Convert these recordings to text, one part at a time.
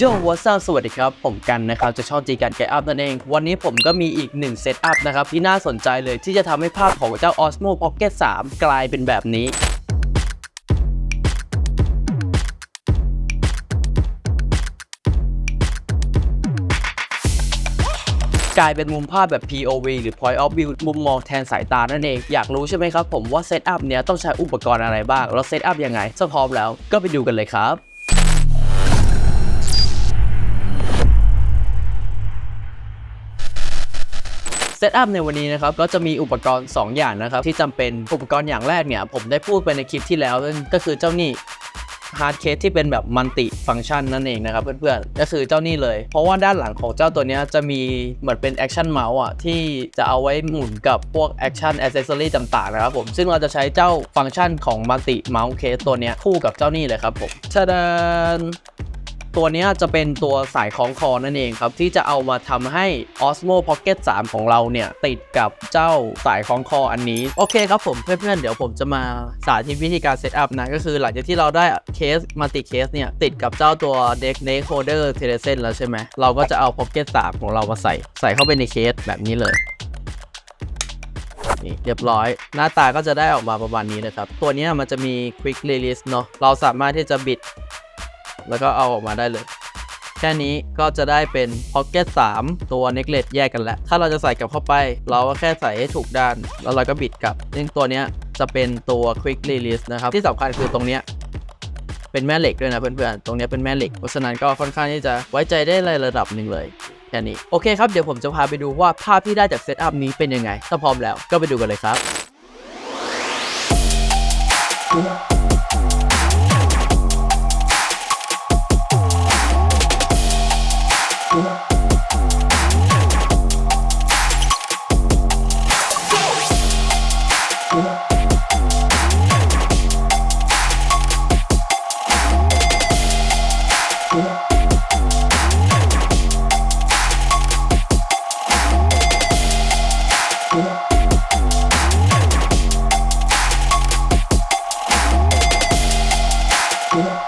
โยวัสสวัสดีครับ ผมกันนะครับจะช่องจีกันแกอัพนั่นเอง วันนี้ผมก็มีอีกหนึ่งเซตอัพนะครับ ที่น่าสนใจเลยที่จะทำให้ภาพของเจ้า Osmo Pocket 3 กลายเป็นแบบนี้กลายเป็นมุมภาพแบบ POV หรือ Point of View มุมมองแทนสายตานั่นเอง อยากรู้ใช่ไหมครับผมว่าเซตอัพเนี้ยต้องใช้อุปกรณ์อะไรบ้าง แล้วเซตอัพยังไงถ้าพร้อมแล้วก็ไปดูกันเลยครับ เซตอัพในวันนี้นะครับก็จะมีอุปกรณ์ 2 อย่างนะครับที่จำเป็นอุปกรณ์อย่างแรกเนี่ยผมได้พูดไปในคลิปที่แล้วนั่นก็คือเจ้านี่ฮาร์ดเคสที่เป็นแบบมัลติฟัง c t ชันนั่นเองนะครับเพื่อนๆก็คือเจ้านี่เลย เพราะว่าด้านหลังของเจ้าตัวนี้จะมีเหมือนเป็นแอคชั่นเมาส์อะที่จะเอาไว้หมุนกับพวกแอคชั่นอ c เซสซอรี่ต่างๆนะครับผมซึ่งเราจะใช้เจ้าฟังก์ชันของมัลติเมาส์เคสตัวนี้คู่กับเจ้านี่เลยครับผมชาดาน ตัวนี้จะเป็นตัวสายคล้องคอนั่นเองครับ ที่จะเอามาทำให้ Osmo Pocket 3 ของเราเนี่ย ติดกับเจ้าสายคล้องคออันนี้ โอเคครับผมเพื่อนๆ เดี๋ยวผมจะมาสาธิตวิธีการเซตอัพนะ ก็คือหลังจากที่เราได้เคสมัลติเคสเนี่ย ติดกับเจ้าตัว Deck Neck Holder t e l e s e n แล้วใช่ไหมเราก็จะเอา Pocket 3 ของเรามาใส่ใส่เข้าไปในเคสแบบนี้เลยนี่เรียบร้อย หน้าตาก็จะได้ออกมาประมาณนี้นะครับ ตัวนี้มันจะมี Quick Release เนาะเราสามารถที่จะบิด แล้วก็เอาออกมาได้เลย แค่นี้ก็จะได้เป็น Pocket 3ตัว Necklet แยกกันแล้ว ถ้าเราจะใส่กลับเข้าไป เราก็แค่ใส่ให้ถูกด้าน แล้วเราก็บิดกลับซึ่งตัวเนี้ยจะเป็นตัว Quick Release นะครับ ที่สำคัญคือตรงเนี้ยเป็นแม่เหล็กด้วยนะเพื่อนๆ ตรงนี้เป็นแม่เหล็ก เพราะฉะนั้นก็ค่อนข้างที่จะไว้ใจได้ในระดับหนึ่งเลยแค่นี้ โอเคครับ เดี๋ยวผมจะพาไปดูว่าภาพที่ได้จากเซตอัพนี้เป็นยังไง ถ้าพร้อมแล้วก็ไปดูกันเลยครับ Tchau.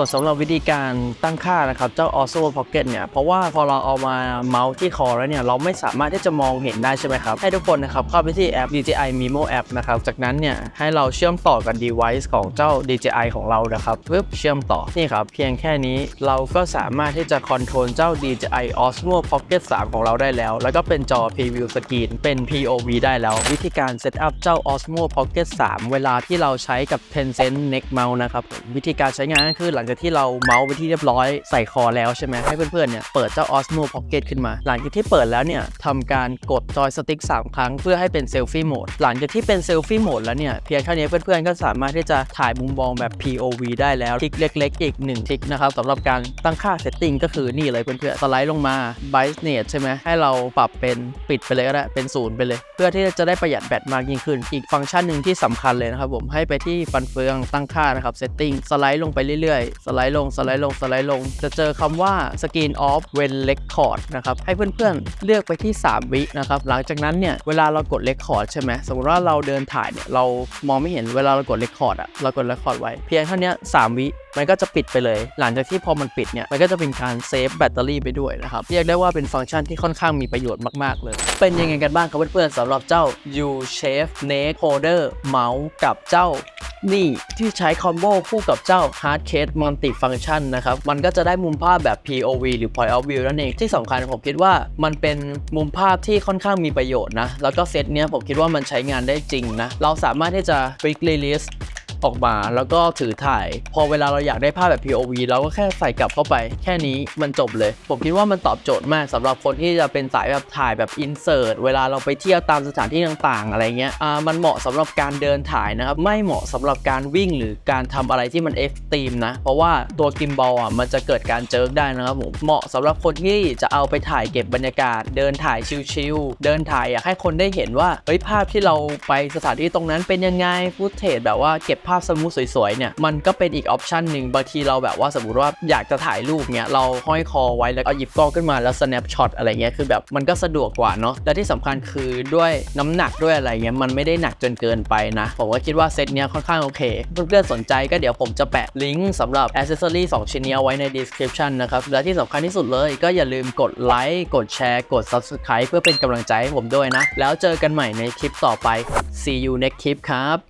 ส่วนสำหรับวิธีการตั้งค่านะครับเจ้า Osmo Pocket เนี่ยเพราะว่าพอเราเอามาเมาส์ที่คอแล้วเนี่ยเราไม่สามารถที่จะมองเห็นได้ใช่ไหมครับ ให้ทุกคนนะครับเข้าไปที่แอป DJI Mimo App นะครับจากนั้นเนี่ยให้เราเชื่อมต่อกับ device ของเจ้า DJI ของเรานะครับปึ๊บเชื่อมต่อนี่ครับเพียงแค่นี้เราก็สามารถที่จะคอนโทรลเจ้า DJI Osmo Pocket 3 ของเราได้แล้ว แล้วก็เป็นจอ Preview Screen เป็น POV ได้แล้ว วิธีการเซตอัพเจ้า Osmo Pocket 3 เวลาที่เราใช้กับ Tencent Neck Mouse นะครับวิธีการใช้งานก็คือหลังจากที่เราเมาส์ไปที่เรียบร้อยใส่คอแล้วใช่ไหมให้เพื่อนๆเนี่ยเปิดเจ้า Osmo Pocket ขึ้นมา หลังจากที่เปิดแล้วเนี่ยทำการกดจอยสติ๊ก3 ครั้งเพื่อให้เป็นเซลฟี่โหมดหลังจากที่เป็นเซลฟี่โหมดแล้วเนี่ยเพียงแค่นี้เพื่อนๆก็สามารถที่จะถ่ายมุมมองแบบ POV ได้แล้วทิกเล็ก ๆ อีก1ทิกนะครับสำหรับการตั้งค่าเซตติ้งก็คือนี่เลยเพื่อนๆสไลด์ลงมา brightness ใช่ไหมให้เราปรับเป็นปิดไปเลยก็ได้เป็นศูนย์ไปเลย เพื่อที่จะได้ประหยัดแบตมากยิ่งขึ้น อีกฟังก์ชันหนึ่งที่สำคัญเลยนะครับผมให้ไปที่ฟันเฟืองตั้งค่านะครับ setting สไลด์ลงไปเรื่อยสไลด์ลงสไลด์ลงสไลด์ลง จะเจอคำว่า screen off when record นะครับ ให้เพื่อนๆ เลือกไปที่ 3 วินะครับ หลังจากนั้นเนี่ย เวลาเรากด record ใช่ไหม สมมติว่าเราเดินถ่ายเนี่ย เรามองไม่เห็นเวลาเรากด record อะเรากด record ไว้ เพียงเท่านี้3วิมันก็จะปิดไปเลย หลังจากที่พอมันปิดเนี่ย มันก็จะเป็นการเซฟแบตเตอรี่ไปด้วยนะครับ เรียกได้ว่าเป็นฟังก์ชันที่ค่อนข้างมีประโยชน์มาก ๆ เลย เป็นยังไงกันบ้างครับเพื่อนๆสำหรับเจ้า U Shape Neck Holder เมาส์กับเจ้า นี่ที่ใช้คอมโบคู่กับเจ้า Hard Case Multi Function นะครับ มันก็จะได้มุมภาพแบบ POV หรือ Point of View นั่นเอง ที่สำคัญผมคิดว่ามันเป็นมุมภาพที่ค่อนข้างมีประโยชน์นะ แล้วก็เซตเนี้ยผมคิดว่ามันใช้งานได้จริงนะ เราสามารถที่จะ Quick Release ออกมาแล้วก็ถือถ่าย พอเวลาเราอยากได้ภาพแบบ POV เราก็แค่ใส่กลับเข้าไป แค่นี้มันจบเลย ผมคิดว่ามันตอบโจทย์มากสำหรับคนที่จะเป็นสายแบบถ่ายแบบ insert เวลาเราไปเที่ยวตามสถานที่ต่างๆ อะไรเงี้ยอ่ามันเหมาะสำหรับการเดินถ่ายนะครับไม่เหมาะสำหรับการวิ่งหรือการทำอะไรที่มัน extreme นะเพราะว่าตัวกิมบอลอะมันจะเกิดการเจิร์กได้นะครับผมเหมาะสำหรับคนที่จะเอาไปถ่ายเก็บบรรยากาศ เดินถ่ายชิลๆเดินถ่ายอยากให้คนได้เห็นว่าเฮ้ยภาพที่เราไปสถานที่ตรงนั้นเป็นยังไงฟุตเทจแบบว่าเก็บภาพสมูทสวยๆเนี่ยมันก็เป็นอีกออปชันหนึ่งบางทีเราแบบว่าสมมติว่าอยากจะถ่ายรูปเนี่ยเราห้อยคอไว้แล้วก็หยิบกล้องขึ้นมาแล้ว snap shot อะไรเงี้ยคือแบบมันก็สะดวกกว่าเนาะและที่สำคัญคือด้วยน้ำหนักด้วยอะไรเงี้ยมันไม่ได้หนักจนเกินไปนะ ผมก็คิดว่าเซตเนี้ยค่อนข้างโอเคเพื่อนๆสนใจก็เดี๋ยวผมจะแปะลิงก์สำหรับ accessory 2 ชิ้นนี้เอาไว้ใน description นะครับและที่สำคัญที่สุดเลยก็อย่าลืมกดไลค์กดแชร์ กด subscribe เพื่อเป็นกำลังใจให้ผมด้วยนะ แล้วเจอกันใหม่ในคลิปต่อไป see you next clip ครับ